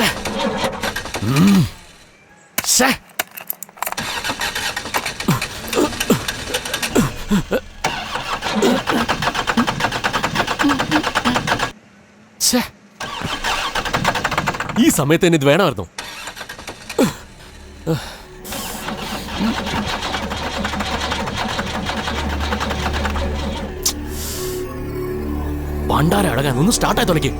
ശ്ശേ. Mm. ശ്ശേ. ഈ സമയത്ത് തന്നെ ഇത് വേണമായിരുന്നു പണ്ടാരടകാൻ ഒന്ന് സ്റ്റാർട്ടായി തുടങ്ങി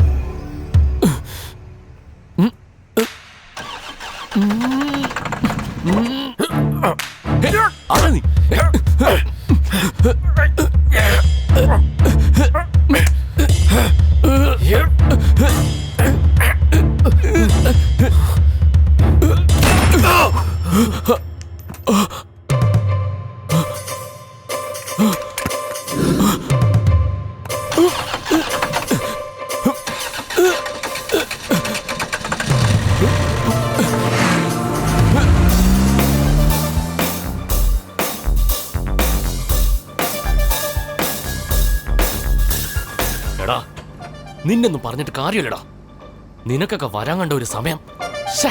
നിന്നൊന്നും പറഞ്ഞിട്ട് കാര്യമില്ലടാ നിനക്കൊക്കെ വരാൻ കണ്ട ഒരു സമയം ശ്ശേ.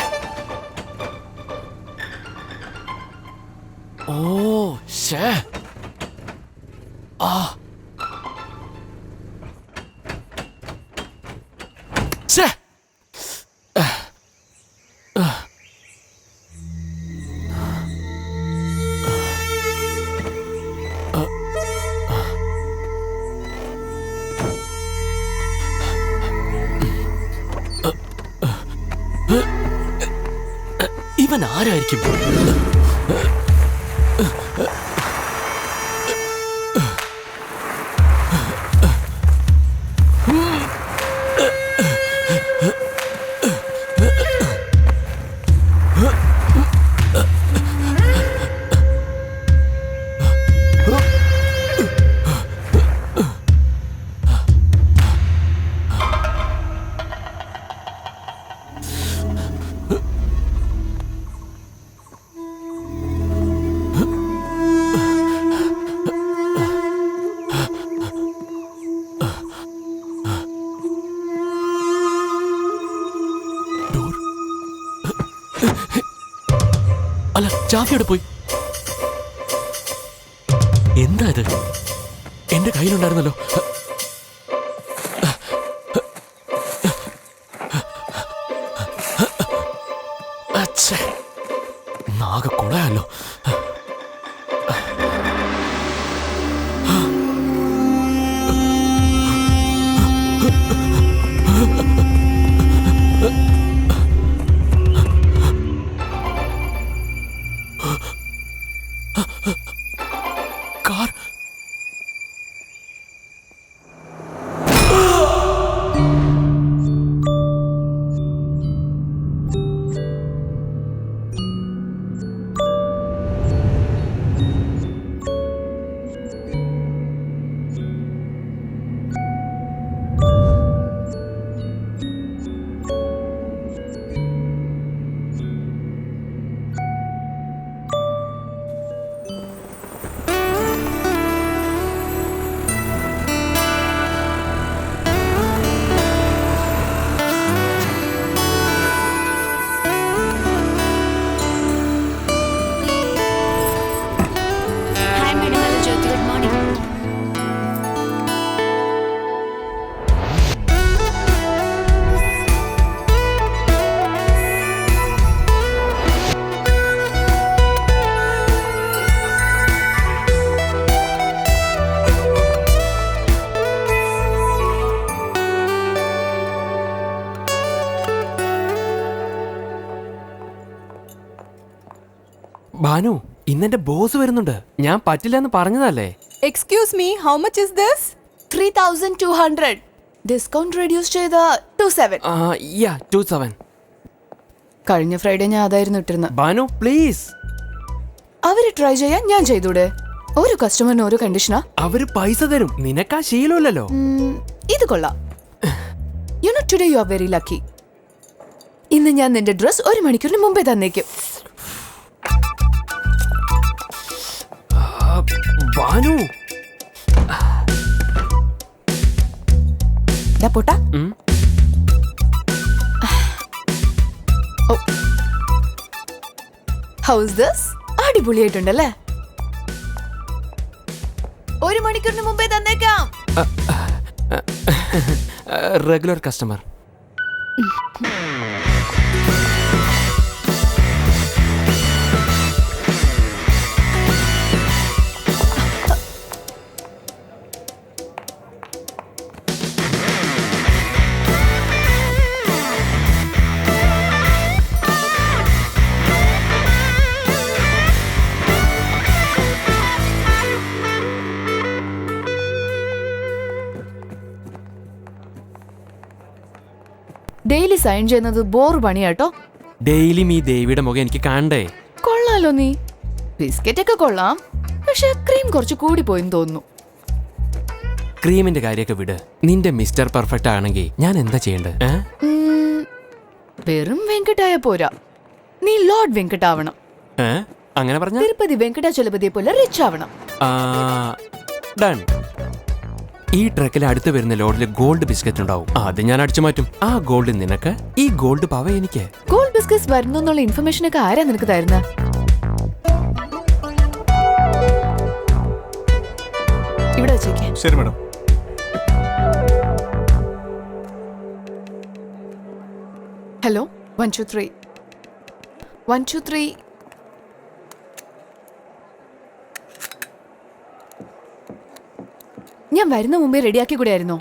ആരായിരിക്കും? ചാവിയുടെ പോയി. എന്താ ഇത്? എന്റെ കയ്യിലുണ്ടായിരുന്നല്ലോ. ഇന്നെന്റെ ബോസ് വരുന്നുണ്ട്. ഞാൻ പറ്റില്ല എന്ന് പറഞ്ഞതല്ലേ? Excuse me how much is this three thousand two hundred discount reduce ചെയ്ത two seven yeah two seven കഴിഞ്ഞ ഫ്രൈഡേ ഞാൻ അതായിരുന്നു ഇട്ടിരുന്നത് ബാനു പ്ലീസ് അവർ ട്രൈ ചെയ്യാൻ ഞാൻ ചെയ്തൂടെ. ഒരു കസ്റ്റമറിന് ഒരു കണ്ടീഷനാ അവർ പൈസ തരും. നിനക്കാ ശീലമില്ലല്ലോ. ഇത് കൊള്ളാം. You know today you are very lucky ഇന്ന് ഞാൻ നിന്റെ ഡ്രസ് ഒരു മണിക്കൂറിന് മുമ്പേ തന്നേക്കും. പാനു പോട്ട ഹൗസ് ദസ് അടിപൊളിയായിട്ടുണ്ടല്ലേ ഒരു മണിക്കൂറിന് മുമ്പേ തന്നേക്കാം റെഗുലർ കസ്റ്റമർ സൈൻ ചെയ്യുന്നത് ബോർ പണിയാട്ടോ. ഡെയിലി ഈ ദേവിയുടെ മുഖം എനിക്ക് കാണണ്ടേ? കൊള്ളാലോ നീ. ബിസ്ക്കറ്റ് ഒക്കെ കൊള്ളാം. പക്ഷെ ക്രീം കുറച്ച് കൂടി പോയെന്ന് തോന്നുന്നു. ക്രീമിന്റെ കാര്യമൊക്കെ വിട്. നിന്റെ മിസ്റ്റർ പെർഫെക്റ്റ് ആണെങ്കിൽ ഞാൻ എന്താ ചെയ്യേണ്ടത്? ഏ? വെറും വെങ്കട്ടായ പോരാ. നീ ലോർഡ് വെങ്കട്ടാവണം. ഏ? അങ്ങനെ പറഞ്ഞ? തിരുപ്പതി വെങ്കടാചലപതിയെ പോലെ റിച്ച് ആവണം. ഡൺ. ഈ ട്രക്കിൽ അടുത്ത് വരുന്ന ലോഡിൽ ഗോൾഡ് ബിസ്ക്കറ്റ് ഉണ്ടാവും. അത് ഞാൻ അടിച്ചു മാറ്റും. ആ ഗോൾഡ് നിനക്ക് ഈ ഗോൾഡ് പവ എനിക്ക്. ഗോൾഡ് ബിസ്ക്കറ്റ് വരുന്നു എന്നുള്ള ഇൻഫർമേഷൻ ഒക്കെ ആരാ നിനക്ക് തരുന്ന? ഇവിടെ വെച്ചേക്കാം. ശരി madam. Hello one two three one two three ഞാൻ വരുന്ന മുമ്പേ റെഡിയാക്കി കൂടെയായിരുന്നോ.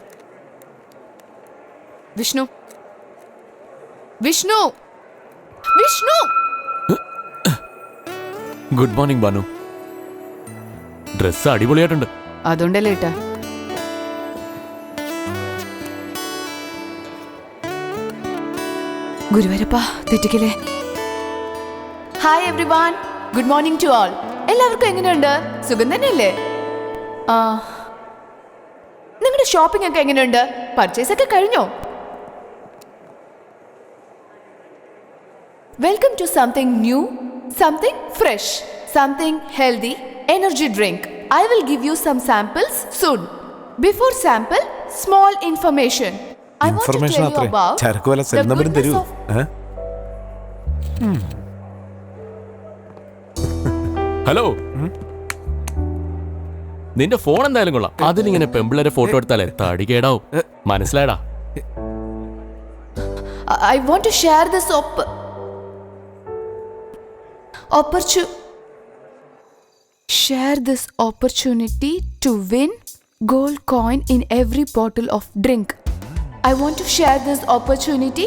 Vishnu. Vishnu. Vishnu. Good morning Banu. Dress അടിപൊളിയായിട്ടുണ്ട്. അതുകൊണ്ടല്ലേ ഏട്ടാ. ഗുരുവരപ്പ തെറ്റിക്കലേ hi everyone good morning to all എല്ലാവർക്കും എങ്ങനെയുണ്ട്? സുഖം തന്നെയല്ലേ? ആ ഷോപ്പിംഗ് ഒക്കെ എങ്ങനെയുണ്ട്? പർച്ചേസ് ഒക്കെ കഴിഞ്ഞോ? Welcome to something new something fresh something healthy energy drink I will give you some samples soon before sample small information information ഏ? ഹലോ. നിന്റെ ഫോൺ എന്തായാലും കൊള്ളാം. അതിലിങ്ങനെ പെമ്പിളരെ ഫോട്ടോ എടുത്താലേ തടി കേടാവും. മനസ്സിലായടാ? I want to share this op share this opportunity to win gold coin in every bottle of drink I want to share this opportunity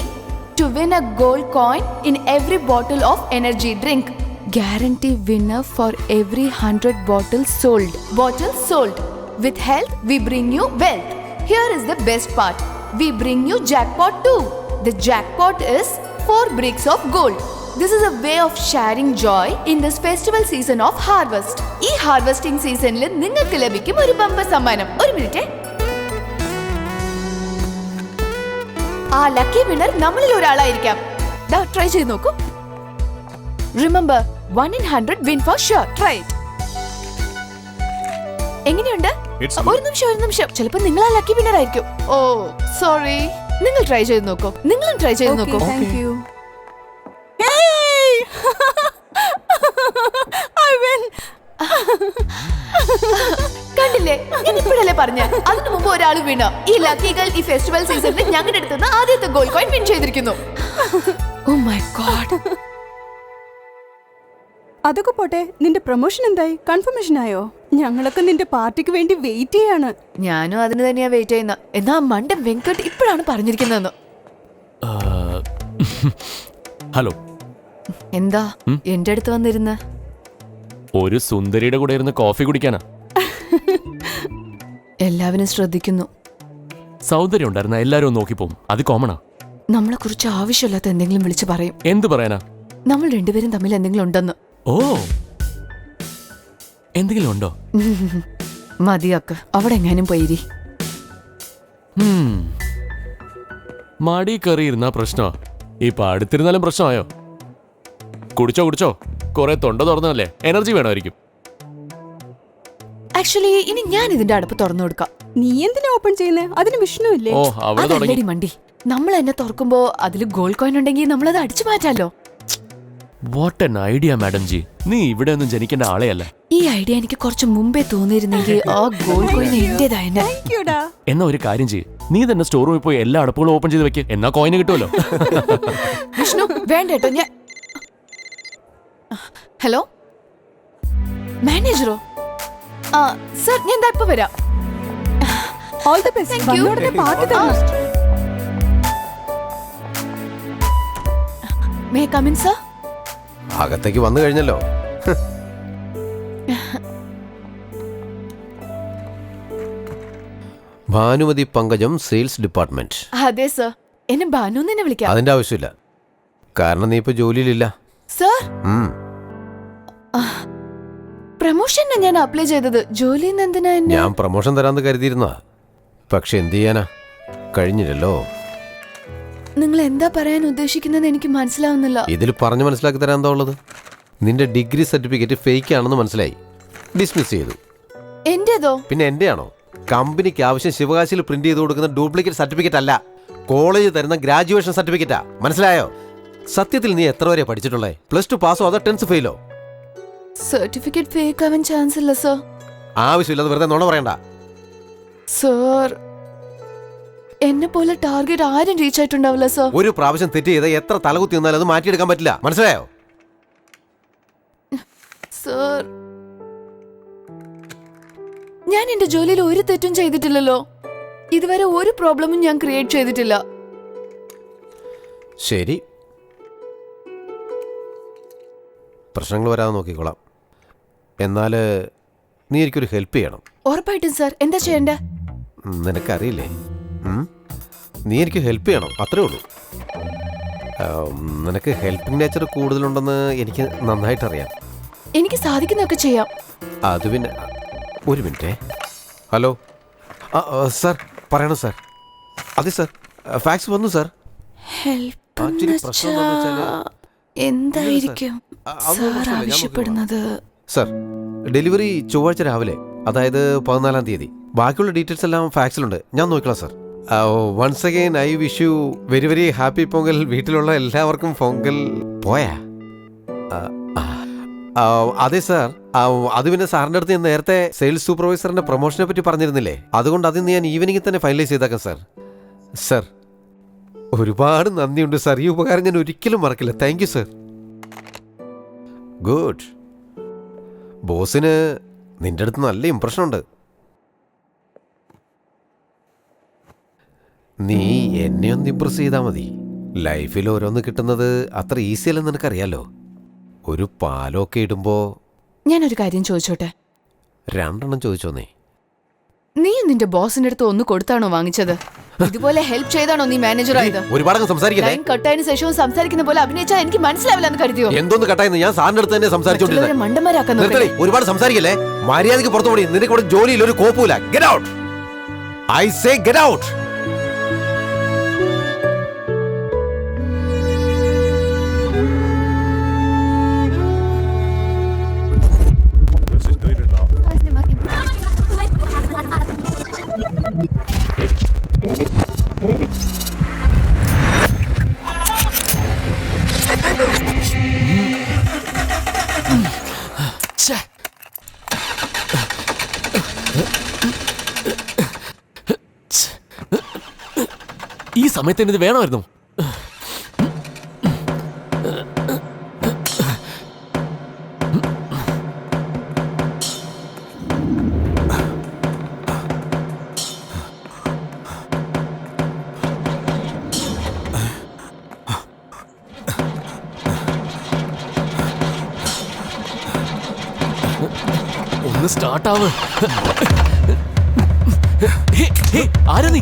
to win a gold coin in every bottle of energy drink Guarantee winner for every 100 bottles sold. Bottles sold. With health, we bring you wealth. Here is the best part. We bring you jackpot too. The jackpot is 4 bricks of gold. This is a way of sharing joy in this festival season of harvest. ഈ harvesting സീസണിൽ നിങ്ങൾക്ക് ലഭിക്കും ഒരു bumper സമ്മാനം ഒരു minute ആ lucky winner നമ്മളിൽ ഒരാളായിരിക്കാം try ചെയ്ത് നോക്കൂ remember one in hundred win for sure try എങ്ങനെയുണ്ട്? It's ഒരു നിമിഷം ഒരു നിമിഷം. ചിലപ്പോ നിങ്ങൾ ആ ലക്കി വിന്നർ ആയിരിക്കും. ഓ സോറി നിങ്ങൾ ട്രൈ ചെയ്ത് നോക്കൂ. നിങ്ങളും ട്രൈ ചെയ്ത് നോക്കൂ. Thank you Hey! I കണ്ടില്ലേ? ഞാൻ ഇപ്പോഴല്ലേ പറഞ്ഞ? അതിനു മുമ്പ് ഒരാൾ വീണ ഈ ലക്കികൾ ഈ ഫെസ്റ്റിവൽ സീസണിൽ ഞങ്ങളുടെ അടുത്തുനിന്ന് ആദ്യത്തെ ഗോൾഡ് കോയിൻ വിൻ ചെയ്തിരിക്കുന്നു. ഓ മൈ ഗോഡ് അതൊക്കെ പോട്ടെ നിന്റെ പ്രൊമോഷൻ എന്തായി? കൺഫർമേഷൻ ആയോ? ഞങ്ങളൊക്കെ നിന്റെ പാർട്ടിക്ക് വേണ്ടി വെയിറ്റ് ചെയ്യാണ്. ഞാനും അതിന് തന്നെയാ വെയിറ്റ് ചെയ്യുന്ന. എന്നാ മണ്ടൻ വെങ്കട്ട് ഇപ്പോഴാണ് പറഞ്ഞിരിക്കുന്നതെന്ന്. ഹലോ. എന്താ? എന്റെ അടുത്ത് വന്നിരുന്ന? ഒരു സുന്ദരിയുടെ കൂടെ ഇരുന്ന് കോഫി കുടിക്കാനാ. എല്ലാവരും ശ്രദ്ധിക്കുന്നു. സൗന്ദര്യം ഉണ്ടായിരുന്ന എല്ലാരും ഒന്ന് നോക്കിപ്പോവും അത് കോമണാ നമ്മളെ കുറിച്ച് ആവശ്യമില്ലാത്ത എന്തെങ്കിലും വിളിച്ചു പറയും. എന്ത് പറയാനാ? നമ്മൾ രണ്ടുപേരും തമ്മിൽ എന്തെങ്കിലും ഉണ്ടെന്ന്. ഓ. എന്തെങ്കിലും ഉണ്ടോ? മതിയാക്ക്. അവിടെ എങ്ങാനും പോയിരി. മടി ഇരുന്നാ പ്രശ്നമാ. ഇപ്പൊ അടുത്തിരുന്നാലും പ്രശ്നമായോ? കുടിച്ചോ കുടിച്ചോ? കുറെ തൊണ്ട തുറന്നല്ലേ എനർജി വേണമായിരിക്കും. ആക്ച്വലി ഇനി ഞാൻ ഇതിന്റെ അടുപ്പ് തുറന്നു കൊടുക്കാം. നീ എന്തിനാ ഓപ്പൺ ചെയ്യുന്നേ? അതിന് വിഷ്ണു ഇല്ലേ ഓ അവിടെ തുടങ്ങി. അതല്ലടി മണ്ടി. നമ്മൾ എന്നെ തുറക്കുമ്പോ അതിൽ ഗോൾഡ് കോയിൻ ഉണ്ടെങ്കിൽ നമ്മളത് അടിച്ചു മാറ്റാലോ? What an idea madam ji നീ ഇവിടെ ഒന്നും ജനിക്കേണ്ട ആളെയല്ല. ഈ ഐഡിയ എനിക്ക് കുറച്ച് മുമ്പേ തോന്നിയിരുന്നെങ്കിൽ ആ ഗോൾ കോയിൻ എന്നാ ഒരു കാര്യം ചെയ്യ്. നീ തന്നെ സ്റ്റോർ റൂമിൽ പോയി എല്ലാ അടപ്പുകളും ഓപ്പൺ ചെയ്ത് വെക്ക്. എന്നാ കോയിന് കിട്ടുമല്ലോ വിഷ്ണു വേണ്ട കേട്ടോ ഞാൻ ഹലോ? മാനേജറോ ആ സർ ഞാൻ ഇപ്പൊ വരാം. All the best Thank you. വന്നോടനെ പാർട്ടി തരണം മേ കമിൻ സർ അകത്തേക്ക് വന്നു കഴിഞ്ഞല്ലോ. Bhanumathi Pankajam sales department. അതെ സർ. എന്നെ ഭാനു എന്ന് തന്നെ വിളിക്കാം. അതിന്റെ ആവശ്യമില്ല. കാരണം നീ ഇപ്പൊ ജോലിയിലില്ല. സർ? ഉം. പ്രൊമോഷന് ഞാൻ അപ്ലൈ ചെയ്തത്. ജോലി എന്തിനാ എന്നെ? ഞാൻ പ്രൊമോഷൻ തരാന്ന് കരുതിയിരുന്ന പക്ഷെ എന്ത് ചെയ്യാനാ? കഴിഞ്ഞില്ലല്ലോ. നിങ്ങൾ എന്താ പറയാൻ ഉദ്ദേശിക്കുന്നത് എനിക്ക് മനസ്സിലാവുന്നില്ല. ഇതിൽ പറഞ്ഞു മനസ്സിലാക്കി തരാൻ എന്താ ഉള്ളത്? നിന്റെ ഡിഗ്രി സർട്ടിഫിക്കറ്റ് ഫേക്ക് ആണെന്ന് മനസ്സിലായി. ഡിസ്മിസ് ചെയ്തു. എന്റേതോ? പിന്നെ എന്റെ ആണോ കമ്പനിക്ക് ആവശ്യം ശിവകാശിയിൽ പ്രിന്റ് ചെയ്ത് കൊടുക്കുന്ന ഡ്യൂപ്ലിക്കേറ്റ് സർട്ടിഫിക്കറ്റ് അല്ല. കോളേജ് തരുന്ന ഗ്രാജുവേഷൻ സർട്ടിഫിക്കറ്റാ. മനസ്സിലായോ? സത്യത്തിൽ നീ എത്ര വരെ പഠിച്ചിട്ടുള്ളേ? പ്ലസ് ടു പാസോ അതോ ടെൻത്ത് ഫെയിലോ സർട്ടിഫിക്കറ്റ് ഫേക്ക് ആവാൻ ചാൻസ് ഇല്ല സർ. ആവശ്യമില്ല വെറുതെ നുണ പറയണ്ട. സർ എന്നെ പോലെ ടാർഗറ്റ് ആരും റീച്ച് ആയിട്ടുണ്ടാവില്ല സർ ഒരു പ്രാവശ്യം തെറ്റ് ചെയ്ത എത്ര തലകുത്തി നിന്നാലും അത് മാറ്റിയെടുക്കാൻ പറ്റില്ല. മനസ്സിലായോ? സർ ഞാൻ എന്റെ ജോലിയിൽ ഒരു തെറ്റും ചെയ്തിട്ടില്ലല്ലോ. ഇതുവരെ ഒരു പ്രോബ്ലമും ഞാൻ ക്രിയേറ്റ് ചെയ്തിട്ടില്ല. ശരി. പ്രശ്നങ്ങൾ വരാതെ നോക്കിക്കോളാം. എന്നാൽ നീ എനിക്കൊരു ഹെൽപ്പ് ചെയ്യണം. ഉറപ്പായിട്ടും സർ എന്താ ചെയ്യണ്ടേ? ഉം, നിനക്കറിയില്ലേ? നീ എനിക്ക് ഹെൽപ്പ് ചെയ്യണം അത്രേ ഉള്ളൂ. നിനക്ക് ഹെൽപ്പിംഗ് നേച്ചർ കൂടുതലുണ്ടെന്ന് എനിക്ക് നന്നായിട്ട് അറിയാം എനിക്ക് സാധിക്കുന്നൊക്കെ ചെയ്യാം. അത് പിന്നെ ഒരു മിനിറ്റേ. ഹലോ. ആ സാർ പറയണം സാർ? അതെ സാർ ഫാക്സ് വന്നു സാർ. ഹെൽപ്പ് ആ, ഇച്ചിരി പ്രശ്നം എന്താന്ന് വെച്ചാൽ എന്തായിരിക്കും ആവശ്യപ്പെടുന്നത്? സാർ ഡെലിവറി ചൊവ്വാഴ്ച രാവിലെ അതായത് പതിനാലാം തീയതി. ബാക്കിയുള്ള ഡീറ്റെയിൽസ് എല്ലാം ഫാക്സിലുണ്ട് ഞാൻ നോക്കിക്കോളാം sir. Once again I wish you very very happy Pongal വീട്ടിലുള്ള എല്ലാവർക്കും പൊങ്കൽ പോയാ? അതെ സാർ അത് പിന്നെ സാറിന്റെ അടുത്ത് ഞാൻ നേരത്തെ സെയിൽസ് സൂപ്പർവൈസറിന്റെ പ്രൊമോഷനെ പറ്റി പറഞ്ഞിരുന്നില്ലേ? അതുകൊണ്ട് അത് ഞാൻ ഈവനിങ്ങിൽ തന്നെ ഫൈനലൈസ് ചെയ്തേക്കാം സാർ സാർ ഒരുപാട് നന്ദിയുണ്ട് സാർ ഈ ഉപകാരം ഞാൻ ഒരിക്കലും മറക്കില്ല. താങ്ക് യു സാർ ഗുഡ് ബോസിന് നിന്റെ അടുത്ത് നല്ല ഇമ്പ്രഷൻ നീ എന്നെ ഒന്ന് ഇമ്പ്രസ് ചെയ്താൽ മതി. ലൈഫിൽ ഓരോന്ന് കിട്ടുന്നത് അത്ര ഈസി അല്ലെന്ന് നിനക്കറിയാലോ? ഒരു പാലൊക്കെ ഇടുമ്പോ ഞാനൊരു കാര്യം ചോദിച്ചോട്ടെ? രണ്ടെണ്ണം ചോദിച്ചോന്നേ നീ? നിന്റെ ബോസിന്റെ അടുത്ത് ഒന്ന് കൊടുത്താണോ വാങ്ങിച്ചത്? ഇതുപോലെ ഹെൽപ്പ് ചെയ്താണോ നീ മാനേജർ ആയത്? ഒരുപാടങ്ങ് സംസാരിക്കല്ലേ? ലൈൻ കട്ടായതിനു ശേഷവും സംസാരിക്കുന്ന പോലെ അഭിനയിച്ചാൽ എനിക്ക് മനസ്സിലാവില്ല എന്ന് കരുതിയോ? എന്തോന്ന് കട്ടായെന്ന് ഞാൻ സാറിന്റെ അടുത്ത് തന്നെ മറ്റുള്ളവരെ സംസാരിച്ചോണ്ടിരുന്നത് മണ്ടന്മാരാക്കാൻ നിർത്തടി ഒരുപാട് സംസാരിക്കല്ലേ? മര്യാദയ്ക്ക് പുറത്തു പോടി. നിനക്ക് ഇവിടെ ജോലിയിൽ ഒരു കോപ്പൂല get out I say get out സമയത്ത് ഇത് വേണമായിരുന്നു. ഒന്ന് സ്റ്റാർട്ടാവ് ആരാ നീ?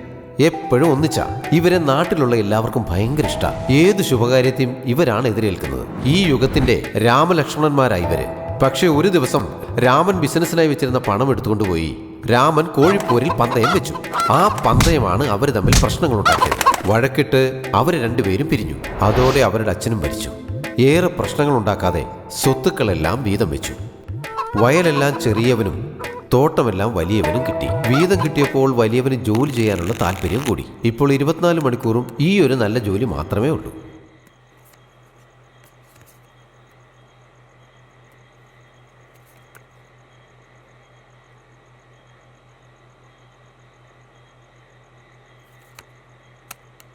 എപ്പോഴും ഒന്നിച്ചാ. ഇവരെ നാട്ടിലുള്ള എല്ലാവർക്കും ഭയങ്കര ഇഷ്ട. ഏത് ശുഭകാര്യത്തെയും ഇവരാണ് എതിരേൽക്കുന്നത്. ഈ യുഗത്തിന്റെ രാമലക്ഷ്മണന്മാരായി ഇവർ. പക്ഷേ ഒരു ദിവസം രാമൻ ബിസിനസ്സിനായി വെച്ചിരുന്ന പണം എടുത്തുകൊണ്ട് പോയി. രാമൻ കോഴിപ്പോരിൽ പന്തയം വെച്ചു. ആ പന്തയമാണ് അവർ തമ്മിൽ പ്രശ്നങ്ങൾ ഉണ്ടാക്കിയത് വഴക്കിട്ട് അവർ രണ്ടുപേരും പിരിഞ്ഞു. അതോടെ അവരുടെ അച്ഛനും മരിച്ചു. ഏറെ പ്രശ്നങ്ങൾ ഉണ്ടാക്കാതെ സ്വത്തുക്കളെല്ലാം വീതം വെച്ചു. വയലെല്ലാം ചെറിയവനും തോട്ടമെല്ലാം വലിയവനും കിട്ടി. വീതം കിട്ടിയപ്പോൾ വലിയവന് ജോലി ചെയ്യാനുള്ള താല്പര്യം കൂടി. ഇപ്പോൾ ഇരുപത്തിനാല് മണിക്കൂറും ഈ ഒരു നല്ല ജോലി മാത്രമേ ഉള്ളൂ.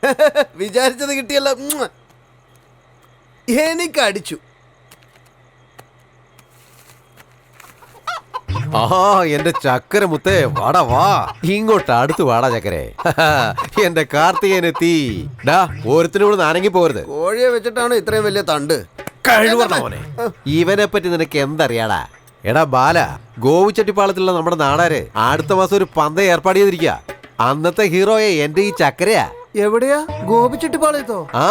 വിചാരിച്ചത് കിട്ടിയല്ല. എനിക്ക് അടിച്ചു ആ എന്റെ ചക്കര മുത്തേ വാടാ വാ. ഇങ്ങോട്ട് അടുത്ത് വാടാ ചക്കരെ. എന്റെ കാർത്തികനെത്തി ഡാ ഓരത്തിനോട് നാരങ്ങി പോരുത് കോഴിയെ വെച്ചിട്ടാണ് ഇത്രയും വലിയ തണ്ട്. കഴിവുള്ള മോനെ. ഇവനെ പറ്റി നിനക്ക് എന്തറിയാടാ? എടാ ബാല ഗോവിച്ചട്ടിപ്പാളത്തിലുള്ള നമ്മുടെ നാടാര് അടുത്ത മാസം ഒരു പന്ത ഏർപ്പാട് ചെയ്തിരിക്കുക അന്നത്തെ ഹീറോയെ എന്റെ ഈ ചക്കരയാ. എവിടെയാ? ഗോപി ഗോപിച്ചെട്ടിപ്പാളയത്തോ ആ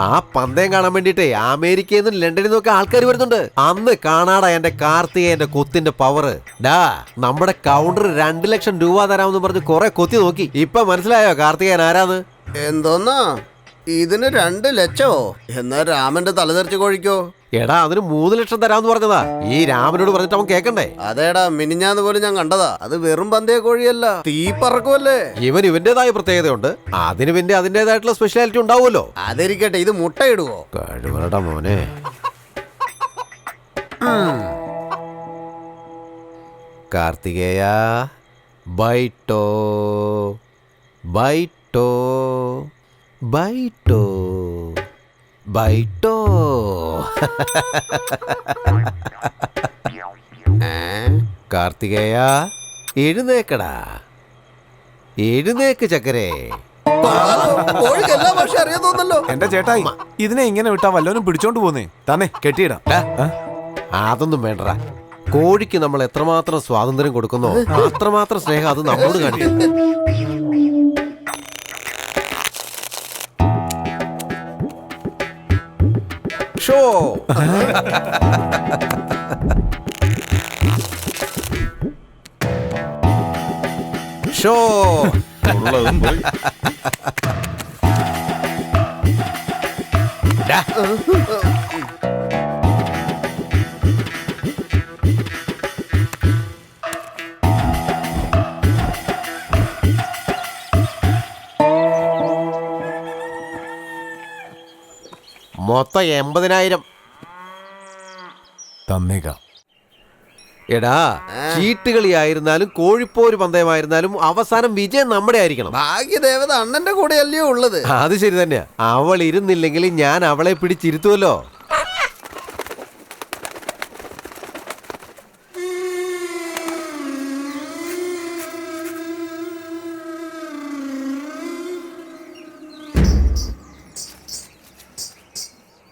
ആ പന്തയം കാണാൻ വേണ്ടിട്ടേ അമേരിക്കയിൽ നിന്നും ലണ്ടനിൽ നിന്നൊക്കെ ആൾക്കാർ വരുന്നുണ്ട്. അന്ന് കാണാടാ എന്റെ കാർത്തികേയന്റെ കൊത്തിന്റെ പവർ ഡാ നമ്മുടെ കൗണ്ടർ രണ്ട് ലക്ഷം രൂപ തരാമെന്ന് പറഞ്ഞ് കുറെ കൊത്തി നോക്കി. ഇപ്പൊ മനസ്സിലായോ കാർത്തികേയൻ ആരാന്ന്? എന്തോന്നാ? ഇതിന് രണ്ട് ലക്ഷമോ എന്നാ രാമന്റെ തലതെറിച്ച് കോഴിക്കോ? എടാ അതിന് മൂന്ന് ലക്ഷം തരാന്ന് പറഞ്ഞതാ. ഈ രാമനോട് പറഞ്ഞിട്ട് അവൻ കേക്കണ്ടേ? അതേടാ മിനിഞ്ഞാന്ന് പോലും ഞാൻ കണ്ടതാ. അത് വെറും പന്തയ കോഴിയല്ല തീ പറക്കുമല്ലേ ഇവൻ ഇവന്റേതായ പ്രത്യേകതയുണ്ട്. അതിന് പിന്നെ അതിന്റേതായിട്ടുള്ള സ്പെഷ്യാലിറ്റി ഉണ്ടാവുമല്ലോ. അതിരിക്കട്ടെ ഇത് മുട്ടയിടുവോ? കഴിവട മോനെ. കാർത്തികേയ ബൈട്ടോ ബൈട്ടോ ബൈട്ടോ. ബൈട്ടോ. കാർത്തികേയ എഴുന്നേക്കടാ. എഴുന്നേക്ക് ചക്കരേ. എന്റെ ചേട്ടായി ഇതിനെ ഇങ്ങനെ വിട്ടാ വല്ലവനും പിടിച്ചോണ്ട് പോന്നേ. തന്നെ കെട്ടിയിടാം? അതൊന്നും വേണ്ടടാ. കോഴിക്ക് നമ്മൾ എത്രമാത്രം സ്വാതന്ത്ര്യം കൊടുക്കുന്നോ അത്രമാത്രം സ്നേഹം അത് നമ്മോട് കാണിക്കും. ഷോ ഡാ. മൊത്തം എൺപതിനായിരം. തന്നേക്കാം എടാ ചീട്ടുകളിയായിരുന്നാലും കോഴിപ്പോര് പന്തയമായിരുന്നാലും അവസാനം വിജയം നമ്മുടെ ആയിരിക്കണം. ഭാഗ്യദേവത അണ്ണന്റെ കൂടെ അല്ലയോ ഉള്ളത്? അത് ശരി തന്നെയാ. അവൾ ഇരുന്നില്ലെങ്കിൽ ഞാൻ അവളെ പിടിച്ചിരുത്തുമല്ലോ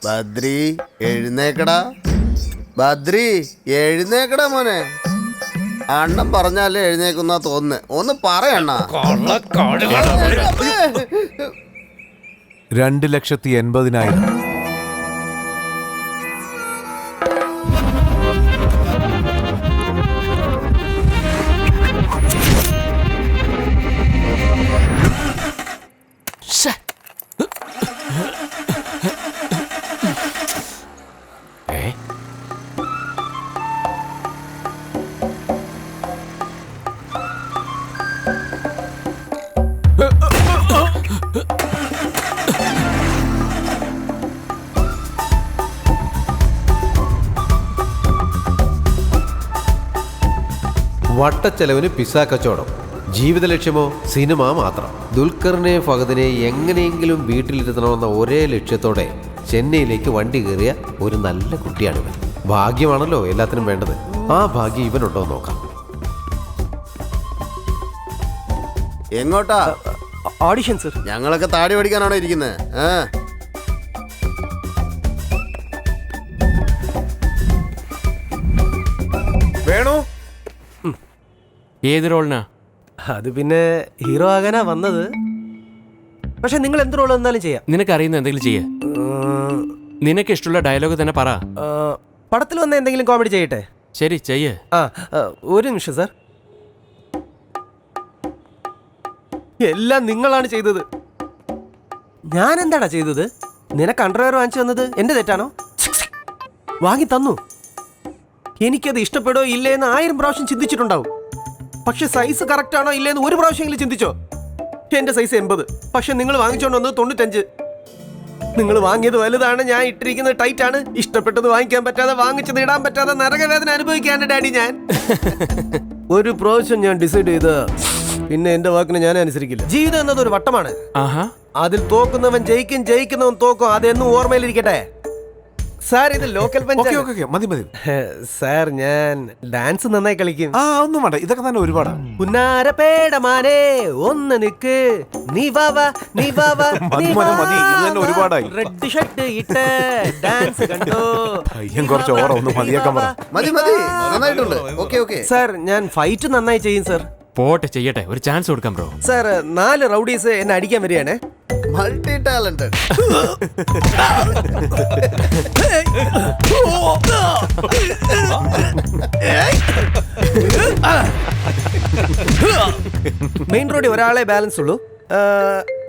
ബദ്രി എഴുന്നേക്കടാ. ബദ്രി എഴുന്നേക്കടാ മോനെ. അണ്ണൻ പറഞ്ഞാലേ എഴുന്നേക്കുന്ന തോന്നുന്നു. ഒന്ന് പറയണ്ണ രണ്ട് ലക്ഷത്തി എൺപതിനായിരം. വട്ടച്ചെലവിന് പിസ്സ കച്ചവടം. ജീവിത ലക്ഷ്യമോ സിനിമ മാത്രം. ദുൽഖറിനെ ഫഹദിനെ എങ്ങനെയെങ്കിലും വീട്ടിലിരുത്തണമെന്ന ഒരേ ലക്ഷ്യത്തോടെ ചെന്നൈയിലേക്ക് വണ്ടി കയറിയ ഒരു നല്ല കുട്ടിയാണ് ഇവൻ. ഭാഗ്യമാണല്ലോ എല്ലാത്തിനും വേണ്ടത്. ആ ഭാഗ്യം ഇവനുണ്ടോ നോക്കാം. എങ്ങോട്ടാ? ഓഡിഷൻ സർ ഞങ്ങളൊക്കെ താടി പഠിക്കാനാണോ ഇരിക്കുന്നത് ഏ? ഏത് റോളിനാ? അത് പിന്നെ ഹീറോ ആകാനാ വന്നത്. പക്ഷെ നിങ്ങൾ എന്ത് റോൾ എന്നാലും ചെയ്യാം. നിനക്കറിയുന്ന എന്തെങ്കിലും ചെയ്യേ. നിനക്ക് ഇഷ്ടമുള്ള ഡയലോഗ് തന്നെ പറ. ആ, പടത്തിൽ വന്ന എന്തെങ്കിലും കോമഡി ചെയ്യട്ടെ? ശരി ചെയ്യേ. ആ ആ, ഒരു നിമിഷം സാർ. എല്ലാം നിങ്ങളാണ് ചെയ്തത്. ഞാൻ എന്താടാ ചെയ്തത്? നിനക്ക് അണ്ടർവെയർ വാങ്ങിച്ചു തന്നത് എന്റെ തെറ്റാണോ? വാങ്ങി തന്നു. എനിക്കത് ഇഷ്ടപ്പെടോ ഇല്ലേ എന്ന് ആയിരം പ്രാവശ്യം ചിന്തിച്ചിട്ടുണ്ടാവും. പക്ഷെ സൈസ് കറക്റ്റ് ആണോ ഇല്ലേന്ന് ഒരു പ്രാവശ്യമെങ്കിലും ചിന്തിച്ചോ? എന്റെ സൈസ് എൺപത്. പക്ഷെ നിങ്ങൾ വാങ്ങിച്ചോണ്ട് വന്നത് തൊണ്ണൂറ്റഞ്ച്. നിങ്ങൾ വാങ്ങിയത് വലുതാണ് ഞാൻ ഇട്ടിരിക്കുന്നത് ടൈറ്റ് ആണ്. ഇഷ്ടപ്പെട്ടത് വാങ്ങിക്കാൻ പറ്റാതെ വാങ്ങിച്ചത് ഇടാൻ പറ്റാതെ നരകവേദന അനുഭവിക്കാണ് ഡാഡി ഞാൻ. ഒരു പ്രാവശ്യം ഞാൻ ഡിസൈഡ് ചെയ്ത് പിന്നെ എന്റെ വാക്കിന് ഞാൻ അനുസരിക്കില്ല. ജീവിതം എന്നത് ഒരു വട്ടമാണ്. അതിൽ തോക്കുന്നവൻ ജയിക്കും ജയിക്കുന്നവൻ തോക്കും. അതെന്നും ഓർമ്മയിലിരിക്കട്ടെ. സാർ ഇത് local okay panchayat okay okay മതി മതി. സാർ ഞാൻ ഡാൻസ് നന്നായി കളിക്കും. ആ ഒന്നും വേണ്ട. ഇതൊക്കെ തന്നെ ഒരുപാടാണ് പുന്നാരപേടമാനേ ഒന്ന് നിക്ക്. നീ വാ വാ, നീ വാ വാ, മതി, നീ മതി, വാ. മതി. ഇത് തന്നെ വാ. ഒരുപാടായി. റെഡ് ഷർട്ട് ഇട്ട് ഡാൻസ് കണ്ടോ? പയ്യൻ കുറച്ച് ഓറ ഒന്ന് മതിയാക്കാൻ പറ. മതി മതി. നന്നായിട്ടുണ്ട്. Okay okay. സാർ ഞാൻ ഫൈറ്റ് നന്നായി ചെയ്യും സാർ പോട്ടെ ചെയ്യട്ടെ. ഒരു ചാൻസ് കൊടുക്കാം ബ്രോ സാർ നാല് റൗഡീസ് എന്നെ അടിക്കാൻ വരികയാണേ. മൾട്ടി ടാലന്റഡ് മെയിൻ റോഡിൽ ഒരാളെ ബാലൻസ് ഉള്ളൂ. ആ,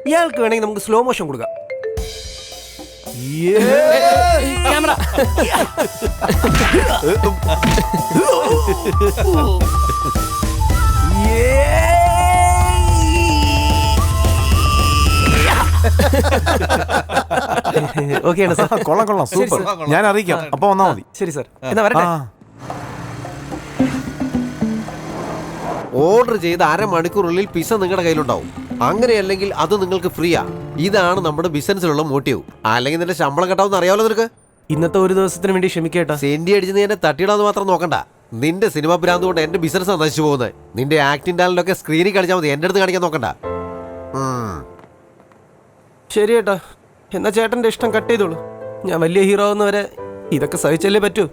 ഇയാൾക്ക് വേണമെങ്കിൽ നമുക്ക് സ്ലോ മോഷൻ കൊടുക്കാം. ക്യാമറ ഓക്കെയാണ് സാർ. കൊള്ളാം കൊള്ളാം. സൂപ്പർ. ഞാൻ അറിയിക്കാം. അപ്പൊ വന്നാ മതി. ശരി സാർ. എന്നാ വരട്ടെ. ഓർഡർ ചെയ്ത് അരമണിക്കൂറിനുള്ളിൽ പിസ നിങ്ങളുടെ കയ്യിലുണ്ടാവും. അങ്ങനെയല്ലെങ്കിൽ അത് നിങ്ങൾക്ക് ഫ്രീയാ. ഇതാണ് നമ്മുടെ ബിസിനസ്സിലുള്ള മോട്ടീവ്. അല്ലെങ്കിൽ നിന്റെ ശമ്പളം കെട്ടാവുന്ന അറിയാമല്ലോ നിനക്ക്? ഇന്നത്തെ ഒരു ദിവസത്തിന് വേണ്ടി ക്ഷമിക്കേട്ടാ. സെന്റി അടിച്ച് നീ എന്നെ തട്ടിയിടാന്ന് മാത്രം നോക്കണ്ട. നിന്റെ സിനിമ ഭ്രാന്ത് കൊണ്ട് എന്റെ ബിസിനസ് നശിച്ചു പോകുന്നത്. നിന്റെ ആക്ടിംഗ് ടാലന്റൊക്കെ സ്ക്രീനിൽ കളിച്ചാൽ മതി. എന്റെ അടുത്ത് കാണിക്കാൻ നോക്കണ്ട. ശരി ഏട്ടാ. എന്നാ ചേട്ടന്റെ ഇഷ്ടം കട്ട് ചെയ്തോളൂ. ഞാൻ വലിയ ഹീറോ ആവുന്നവരെ ഇതൊക്കെ സഹിച്ചല്ലേ പറ്റൂ?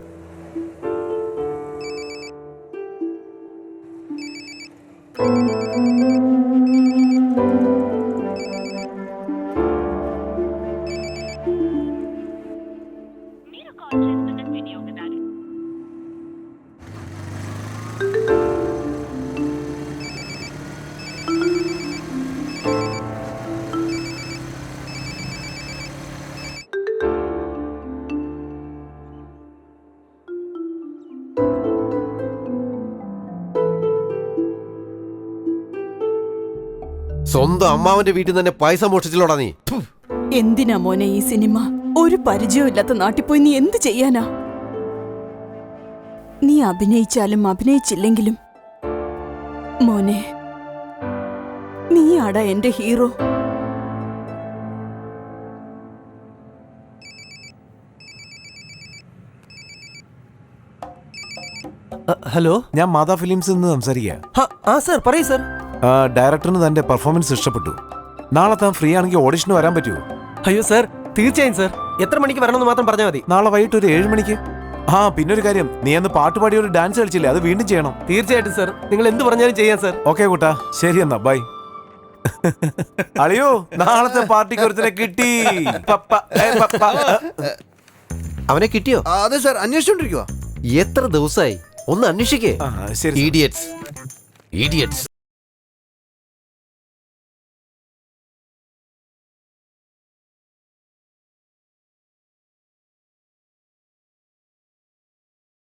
സ്വന്തം അമ്മാവന്റെ വീട്ടിൽ നിന്ന് തന്നെ പൈസ മോഷിച്ചിലോടാ നീ. എന്തിനാ മോനെ ഈ സിനിമ? ഒരു പരിചയമില്ലാത്ത നാട്ടിൽ പോയി നീ എന്ത് ചെയ്യാനാ? നീ അഭിനയിച്ചാലും അഭിനയിച്ചില്ലെങ്കിലും മോനെ നീയാടാ എന്റെ ഹീറോ. ഹലോ? ഞാൻ മാതാ ഫിലിംസിൽ നിന്ന് സംസാരിക്കുക ഹ, ആ സാർ പറയൂ സാർ. ഡയറക്ടറിന് തന്റെ പെർഫോമൻസ് ഇഷ്ടപ്പെട്ടു. നാളെ താൻ ഫ്രീ ആണെങ്കിൽ ഓഡിഷന് വരാൻ പറ്റുമോ? അയ്യോ സാർ തീർച്ചയായും സാർ എത്ര മണിക്ക് വരണമെന്ന് മാത്രം പറഞ്ഞാൽ മതി. നാളെ വൈകിട്ട് ഒരു ഏഴ് മണിക്ക്? ആ പിന്നെ ഒരു കാര്യം. നീ അന്ന് പാട്ട് പാടി ഒരു ഡാൻസ് കളിച്ചില്ലേ? അത് വീണ്ടും ചെയ്യണം. തീർച്ചയായിട്ടും സാർ നിങ്ങൾ എന്ത് പറഞ്ഞാലും ചെയ്യാം സാർ ഓക്കെ കൂട്ടാ. ശരി എന്നാ ബൈ. അളിയോ നാളത്തെ പാർട്ടിക്ക് ഒരുത്തിനെ കിട്ടി. പപ്പ, ഏ, പപ്പ. അവനെ കിട്ടിയോ? ആ, അതെ സാർ അന്വേഷിച്ചോണ്ടിരിക്കുവാ. എത്ര ദിവസമായി ഒന്ന് അന്വേഷിക്കേ. ആ, ശരി ഇഡിയറ്റ്സ് ഇഡിയറ്റ്സ്